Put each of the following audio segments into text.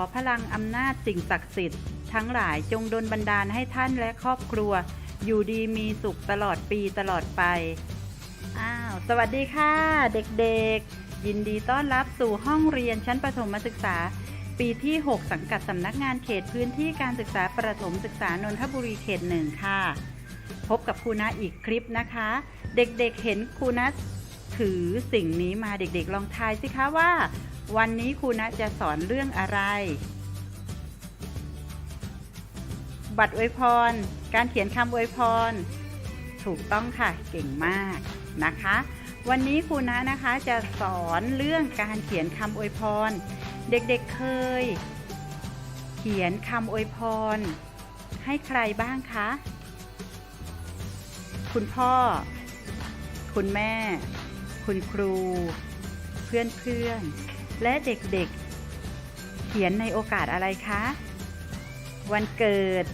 ขอพลังอำนาจสิ่งศักดิ์สิทธิ์ทั้งหลายจงดลบันดาลให้ท่านและครอบครัว อยู่ดีมีสุขตลอดปีตลอดไป อ้าว สวัสดีค่ะ เด็กๆ ยินดีต้อนรับสู่ห้องเรียนชั้นประถมศึกษา ปีที่ 6 สังกัดสำนักงานเขตพื้นที่การศึกษาประถมศึกษานนทบุรีเขตหนึ่งค่ะ พบกับครูณะอีกคลิปนะคะ เด็กๆเห็นครูณะถือสิ่งนี้มาเด็กๆ ลองทายสิคะว่า วันนี้ครูณะจะสอนเรื่องอะไร บัตรอวยพร การเขียนคำอวยพร ถูกต้องค่ะ เก่งมากนะคะ วันนี้ครูณะนะคะจะสอนเรื่องการเขียนคำอวยพร เด็กๆเคย เขียนคำอวยพร ให้ใครบ้างคะ คุณพ่อ คุณแม่ คุณครูเพื่อนๆ และเด็กๆ เขียนในโอกาสอะไรคะ วันเกิด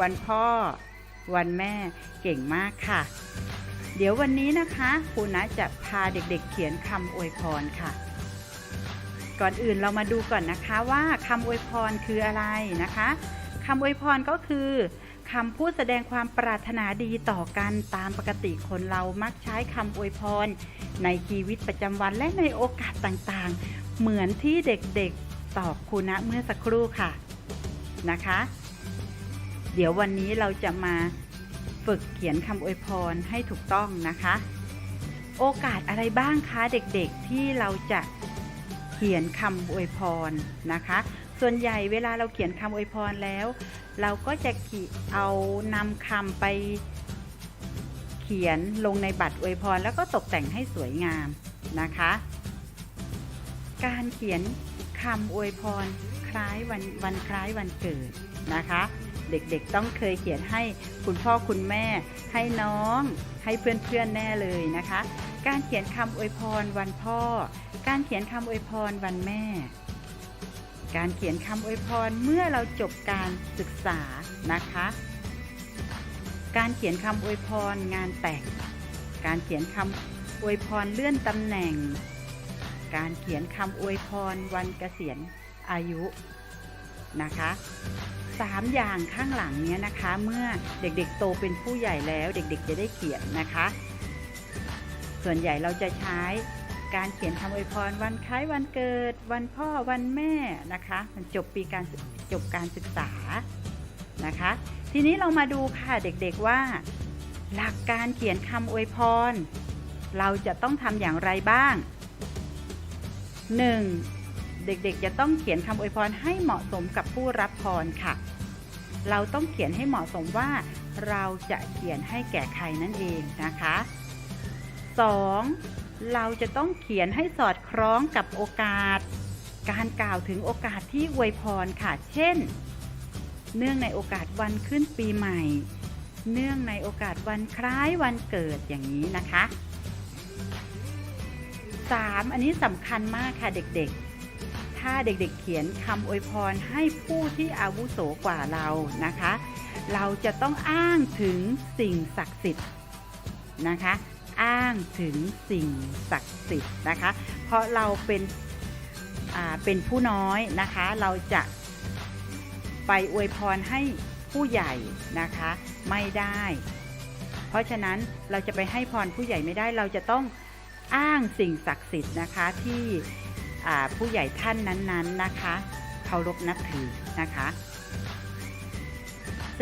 วันพ่อ วันแม่เก่งมากค่ะ เดี๋ยววันนี้นะคะครูนะจะพาเด็กๆ เขียนคำอวยพรค่ะ ก่อนอื่นเรามาดูก่อนนะคะว่าคำอวยพรคืออะไรนะคะคำอวยพรก็คือ คำพูดแสดงความปรารถนาดีต่อกันตามปกติคนเรามักใช้คำอวยพร ในชีวิตประจำวันและในโอกาสต่างๆ เหมือนที่เด็กๆตอบครูณะเมื่อสักครู่ค่ะนะคะ เดี๋ยววันนี้เราจะมาฝึกเขียนคำอวยพรให้ถูกต้องนะคะ โอกาสอะไรบ้างคะเด็กๆที่เราจะเขียนคำอวยพรนะคะ ส่วนใหญ่เวลาเราเขียนคำอวยพรแล้ว เราก็จะขีเอานำคำไปเขียนลงในบัตรอวยพร แล้วก็ตกแต่งให้สวยงามนะคะ การเขียนคำอวยพรคล้ายวันวันคล้ายวันเกิดนะคะ เด็กๆต้องเคยเขียนให้คุณพ่อคุณแม่ ให้น้อง ให้เพื่อนๆแน่เลยนะคะ การเขียนคำอวยพรวันพ่อ การเขียนคำอวยพรวันแม่ การเขียนคำอวยพรเมื่อเราจบการศึกษานะคะ การเขียนคำอวยพรงานแต่ง การเขียนคำอวยพรเลื่อนตำแหน่ง การเขียนคำอวยพรวันเกษียณอายุนะคะสามอย่างข้างหลังเนี้ยนะคะ เมื่อเด็กๆโตเป็นผู้ใหญ่แล้ว เด็กๆจะได้เขียนนะคะ ส่วนใหญ่เราจะใช้ การเขียนคำอวยพรวันคล้ายวันเกิด วันพ่อวันแม่นะคะ มันจบปีการจบการศึกษานะคะ ทีนี้เรามาดูค่ะเด็กๆว่า หลักการเขียนคำอวยพร เราจะต้องทำอย่างไรบ้าง 1. เด็กๆจะต้องเขียนคำอวยพรให้เหมาะสมกับผู้รับพรค่ะ เราต้องเขียนให้เหมาะสมว่า เราจะเขียนให้แก่ใครนั่นเองนะคะ 2. เราจะต้องเขียนให้สอดคล้องกับโอกาส การกล่าวถึงโอกาสที่อวยพรค่ะ เช่น เนื่องในโอกาสวันขึ้นปีใหม่ เนื่องในโอกาสวันคล้ายวันเกิดอย่างนี้นะคะ 3. อันนี้สำคัญมากค่ะเด็กๆ ถ้าเด็กๆเขียนคำอวยพรให้ผู้ที่อาวุโสกว่าเรานะคะ เราจะต้องอ้างถึงสิ่งศักดิ์สิทธิ์นะคะ อ้างถึงสิ่งศักดิ์สิทธิ์นะคะ เพราะเราเป็นเป็นผู้น้อยนะคะ เราจะไปอวยพรให้ผู้ใหญ่นะคะไม่ได้ เพราะฉะนั้นเราจะไปให้พรผู้ใหญ่ไม่ได้ เราจะต้องอ้างสิ่งศักดิ์สิทธิ์นะคะที่ผู้ใหญ่ท่านนั้นๆนะคะเคารพนับถือนะคะ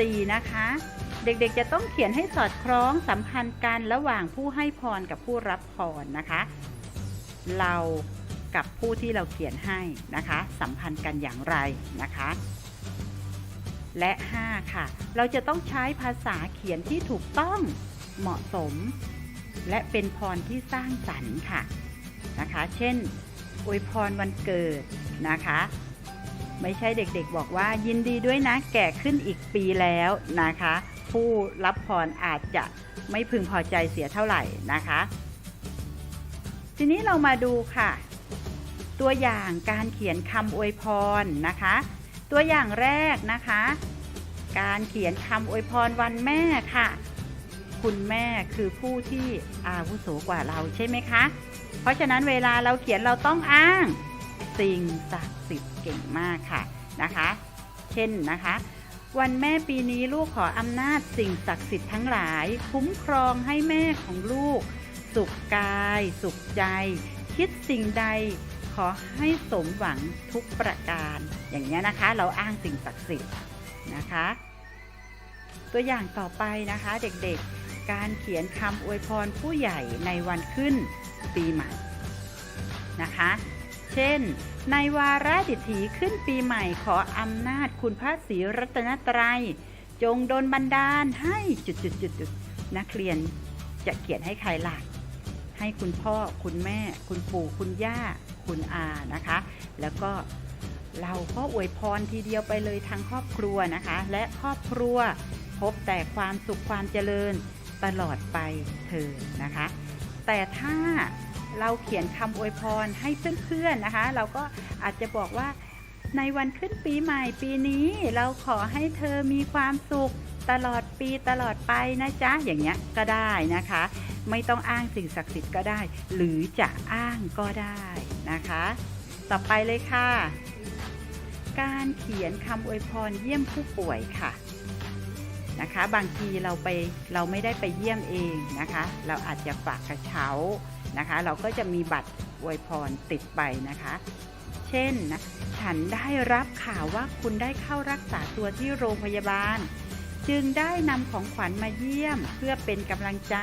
4. นะคะ เด็กๆ จะต้องเขียนให้สอดคล้องสัมพันธ์กันระหว่างผู้ให้พรกับผู้รับพรนะคะ เรากับผู้ที่เราเขียนให้นะคะ สัมพันธ์กันอย่างไรนะคะ และ 5 ค่ะ เราจะต้องใช้ภาษาเขียนที่ถูกต้องเหมาะสม และเป็นพรที่สร้างสรรค์ค่ะนะคะ เช่นอวยพรวันเกิดนะคะไม่ใช่เด็กๆ บอกว่ายินดีด้วยนะแก่ขึ้นอีกปีแล้วนะคะ ผู้รับพรอาจจะไม่พึงพอใจเสียเท่าไหร่นะคะ ทีนี้เรามาดูค่ะ ตัวอย่างการเขียนคำอวยพรนะคะ ตัวอย่างแรกนะคะ การเขียนคำอวยพรวันแม่ค่ะ คุณแม่คือผู้ที่อาวุโสกว่าเราใช่ไหมคะ เพราะฉะนั้นเวลาเราเขียนเราต้องอ้าง สิ่งศักดิ์สิทธิ์เก่งมากค่ะนะคะ เช่นนะคะ วันแม่ปีนี้ลูกขออำนาจสิ่งศักดิ์สิทธิ์ทั้งหลาย คุ้มครองให้แม่ของลูก สุขกาย สุขใจ คิดสิ่งใดขอให้สมหวังทุกประการ อย่างนี้ยนะคะ เราอ้างสิ่งศักดิ์สิทธิ์นะคะ ตัวอย่างต่อไปนะคะเด็กๆ การเขียนคำอวยพรผู้ใหญ่ในวันขึ้นปีใหม่นะคะ เช่น ในวาระดิถีขึ้นปีใหม่ขออำนาจคุณพระศรีรัตนตรัย จงโดลบันดาลให้จุดๆๆนักเรียนจะเขียนให้ใครหล่ะให้คุณพ่อคุณแม่ คุณปู่คุณย่า คุณอานะคะ แล้วก็เราก็อวยพรทีเดียวไปเลยทั้งครอบครัวนะคะ และครอบครัวพบแต่ความสุขความเจริญตลอดไปเถิดนะคะ แต่ถ้า เราเขียนคำอวยพรให้เพื่อนๆนะคะ เราก็อาจจะบอกว่าในวันขึ้นปีใหม่ปีนี้ เราขอให้เธอมีความสุขตลอดปีตลอดไปนะจ๊ะอย่างเงี้ยก็ได้นะคะ ไม่ต้องอ้างสิ่งศักดิ์สิทธิ์ก็ได้ หรือจะอ้างก็ได้นะคะ ต่อไปเลยค่ะ การเขียนคำอวยพรเยี่ยมผู้ป่วยค่ะนะคะ บางทีเราไปเราไม่ได้ไปเยี่ยมเองนะคะ เราอาจจะฝากกระเช้า นะคะ เราก็จะมีบัตรอวยพรติดไปนะคะ เช่นนะฉันได้รับข่าวว่าคุณได้เข้ารักษาตัวที่โรงพยาบาล จึงได้นำของขวัญมาเยี่ยมเพื่อเป็นกำลังใจ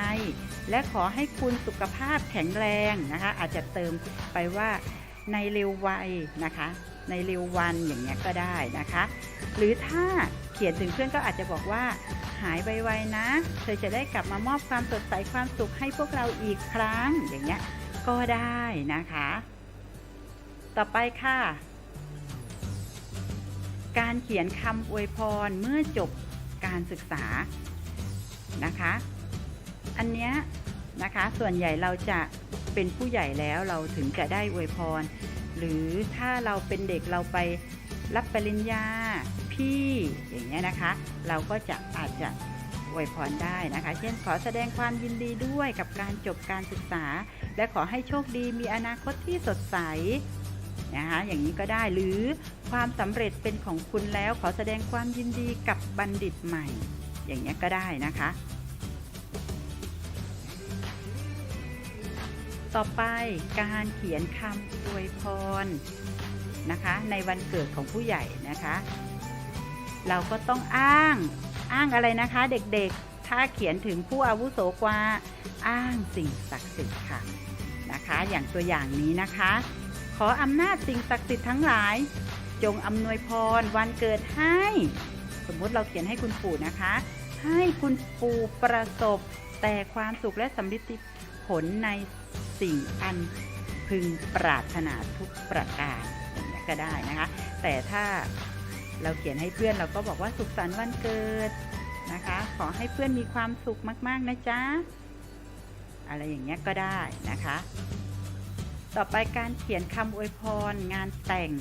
และขอให้คุณสุขภาพแข็งแรงนะคะ อาจจะเติมไปว่าในเร็ววัยนะคะ ในเร็ววันอย่างเงี้ยก็ได้นะคะ หรือถ้า ขียนถึงเพื่อนก็อาจจะบอกว่า หายไวๆนะ เธอจะได้กลับมามอบความสดใสความสุขให้พวกเราอีกครั้งอย่างเงี้ยก็ได้นะคะ ต่อไปค่ะ การเขียนคำอวยพรเมื่อจบการศึกษานะคะ อันเนี้ยนะคะส่วนใหญ่เราจะเป็นผู้ใหญ่แล้วเราถึงจะได้อวยพร หรือถ้าเราเป็นเด็กเราไปรับปริญญา พี่อย่างเงี้ยนะคะ เราก็จะอาจจะอวยพรได้นะคะ เช่นขอแสดงความยินดีด้วยกับการจบการศึกษา และขอให้โชคดีมีอนาคตที่สดใสนะคะอย่างนี้ก็ได้หรือความสำเร็จเป็นของคุณแล้วขอแสดงความยินดีกับบัณฑิตใหม่ อย่างเงี้ก็ได้นะคะ ต่อไปการเขียนคำอวยพรนะคะ ในวันเกิดของผู้ใหญ่นะคะ เราก็ต้องอ้าง อ้างอะไรนะคะเด็กๆ ถ้าเขียนถึงผู้อาวุโสกว่า อ้างสิ่งศักดิ์สิทธิ์ค่ะนะคะ อย่างตัวอย่างนี้นะคะ ขออำนาจสิ่งศักดิ์สิทธิ์ทั้งหลาย จงอำนวยพรวันเกิดให้ สมมติเราเขียนให้คุณปู่นะคะ ให้คุณปู่ประสบแต่ความสุขและสำลิดผลในสิ่งอันพึงปรารถนาทุกประการอย่างนี้ก็ได้นะคะ แต่ถ้า เราเขียนให้เพื่อนเราก็บอกว่าสุขสันต์วันเกิดนะคะ ขอให้เพื่อนมีความสุขมาก ๆ นะจ๊ะ อะไรอย่างเงี้ยก็ได้นะคะ ต่อไปการเขียนคำอวยพรงานแต่ง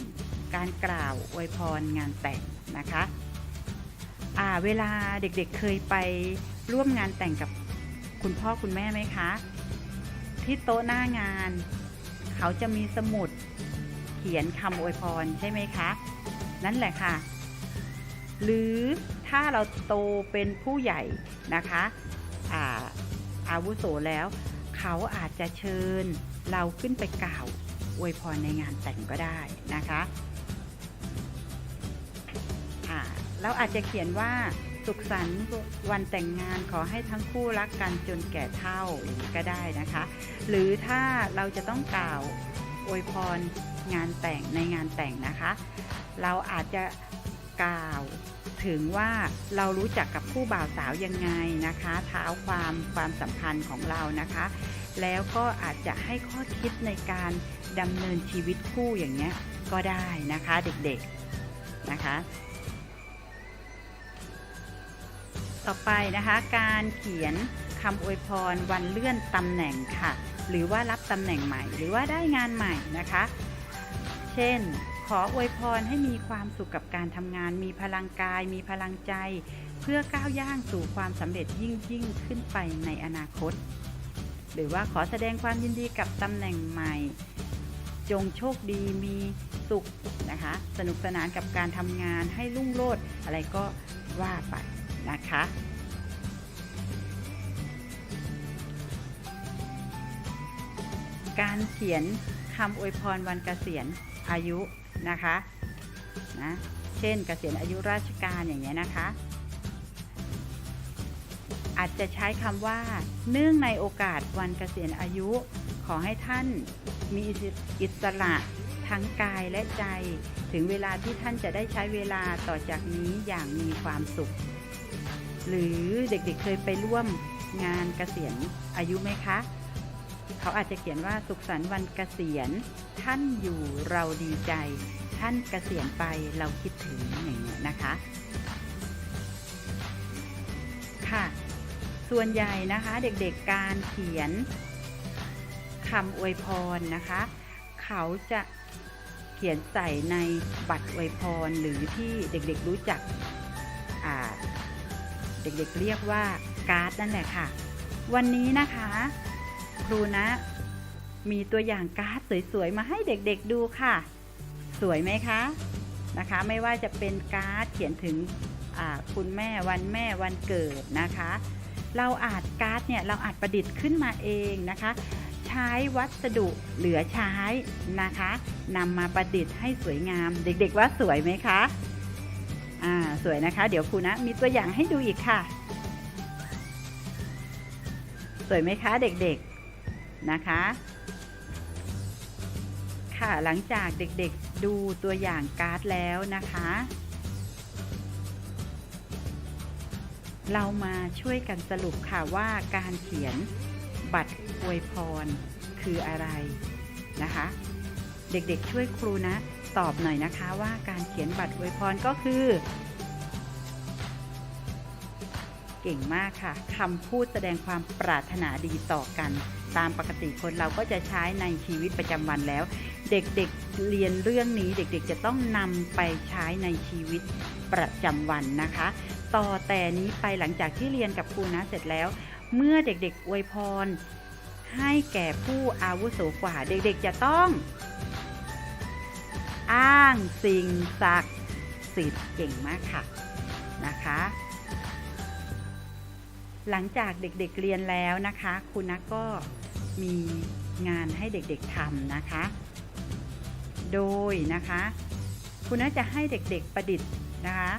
การกล่าวอวยพรงานแต่งนะคะอ่าเวลาเด็กๆเคยไปร่วมงานแต่งกับคุณพ่อคุณแม่ไหมคะ ที่โต๊ะหน้างาน เขาจะมีสมุดเขียนคำอวยพรใช่ไหมคะ นั่นแหละค่ะ หรือถ้าเราโตเป็นผู้ใหญ่นะคะอาอาวุโสแล้ว เขาอาจจะเชิญเราขึ้นไปกล่าวอวยพรในงานแต่งก็ได้นะคะเราอาจจะเขียนว่าสุขสันต์วันแต่งงานขอให้ทั้งคู่รักกันจนแก่เฒ่าอย่างนี้ก็ได้นะคะ หรือถ้าเราจะต้องกล่าวอวยพรงานแต่งในงานแต่งนะคะ เราอาจจะกล่าวถึงว่าเรารู้จักกับผู้บ่าวสาวยังไงนะคะเท้าความความสัมพันธ์ของเรานะคะ แล้วก็อาจจะให้ข้อคิดในการดำเนินชีวิตคู่อย่างเงี้ยก็ได้นะคะเด็กๆนะคะ ต่อไปนะคะการเขียนคำอวยพรวันเลื่อนตำแหน่งค่ะ หรือว่ารับตำแหน่งใหม่ หรือว่าได้งานใหม่นะคะ เช่น ขออวยพรให้มีความสุขกับการทำงาน มีพลังกาย มีพลังใจ เพื่อก้าวย่างสู่ความสำเร็จยิ่งยิ่งขึ้นไปในอนาคต หรือว่าขอแสดงความยินดีกับตำแหน่งใหม่ จงโชคดีมีสุขนะคะ สนุกสนานกับการทำงานให้รุ่งโรจน์อะไรก็ว่าไปนะคะการเขียนคำอวยพรวันเกษียณอายุ นะคะนะเช่นเกษียณอายุราชการอย่างเงี้ยนะคะ อาจจะใช้คำว่า เนื่องในโอกาสวันเกษียณอายุ ขอให้ท่านมีอิสระทั้งกายและใจ ถึงเวลาที่ท่านจะได้ใช้เวลาต่อจากนี้อย่างมีความสุข หรือเด็กๆเคยไปร่วมงานเกษียณอายุไหมคะ เขาอาจจะเขียนว่าสุขสันต์วันเกษียณ ท่านอยู่เราดีใจ ท่านเกษียณไปเราคิดถึงอย่างเงี้ยนะคะ ค่ะ ส่วนใหญ่นะคะเด็กๆการเขียนคำอวยพรนะคะ เขาจะเขียนใส่ในบัตรอวยพรหรือที่เด็กๆรู้จักเด็กๆเรียกว่าการ์ดนั่นแหละค่ะ วันนี้นะคะ ครูนะ มีตัวอย่างการ์ดสวยๆ มาให้เด็กๆดูค่ะ สวยไหมคะนะคะ ไม่ว่าจะเป็นการ์ดเขียนถึงคุณแม่วันแม่วันเกิดนะคะ เราอาจการ์ดเนี่ยเราอาจประดิษฐ์ขึ้นมาเองนะคะ ใช้วัสดุเหลือใช้นะคะนำมาประดิษฐ์ให้สวยงาม เด็กๆว่าสวยไหมคะอ่าสวยนะคะ เดี๋ยวครูนะมีตัวอย่างให้ดูอีกค่ะ สวยไหมคะเด็กๆนะคะ ค่ะ หลังจากเด็กๆดูตัวอย่างการ์ดแล้วนะคะ เรามาช่วยกันสรุปค่ะว่าการเขียนบัตรอวยพรคืออะไรนะคะ เด็กๆช่วยครูนะ ตอบหน่อยนะคะว่าการเขียนบัตรอวยพรก็คือ เก่งมากค่ะคำพูดแสดงความปรารถนาดีต่อกัน ตามปกติคนเราก็จะใช้ในชีวิตประจำวันแล้ว เด็กๆเรียนเรื่องนี้เด็กๆจะต้องนำไปใช้ในชีวิตประจำวันนะคะ ต่อแต่นี้ไปหลังจากที่เรียนกับครูนะเสร็จแล้ว เมื่อเด็กๆอวยพร ให้แก่ผู้อาวุโสกว่า เด็กๆจะต้อง อ้างสิ่งศักดิ์สิทธิ์เก่งมากค่ะนะคะ หลังจากเด็กๆเรียนแล้วนะคะ คุณนักก็มีงานให้เด็กๆทำนะคะ โดยนะคะ คุณนักจะให้เด็กๆประดิษฐ์นะคะ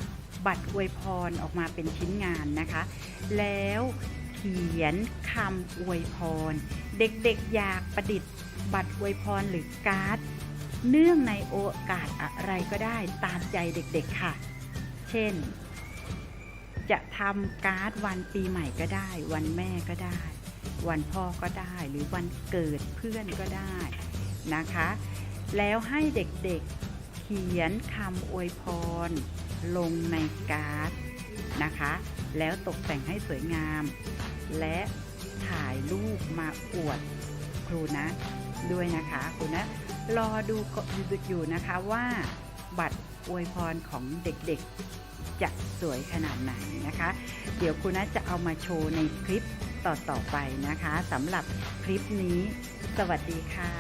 บัตรอวยพรออกมาเป็นชิ้นงานนะคะ แล้วเขียนคำอวยพร เด็กๆอยากประดิษฐ์ บัตรอวยพรหรือการ์ดเนื่องในโอกาสอะไรก็ได้ตามใจเด็กๆค่ะ เช่น จะทำการ์ดวันปีใหม่ก็ได้ วันแม่ก็ได้ วันพ่อก็ได้ หรือวันเกิดเพื่อนก็ได้นะคะ แล้วให้เด็กๆเขียนคำอวยพร ลงในการ์ดนะคะ แล้วตกแต่งให้สวยงาม และถ่ายรูปมาอวดครูนะด้วยนะคะครูนะรอดูอยู่นะคะว่าบัตรอวยพรของเด็กๆ จะสวยขนาดไหนนะคะ เดี๋ยวคุณนะจะเอามาโชว์ในคลิปต่อๆไปนะคะสำหรับคลิปนี้ สวัสดีค่ะ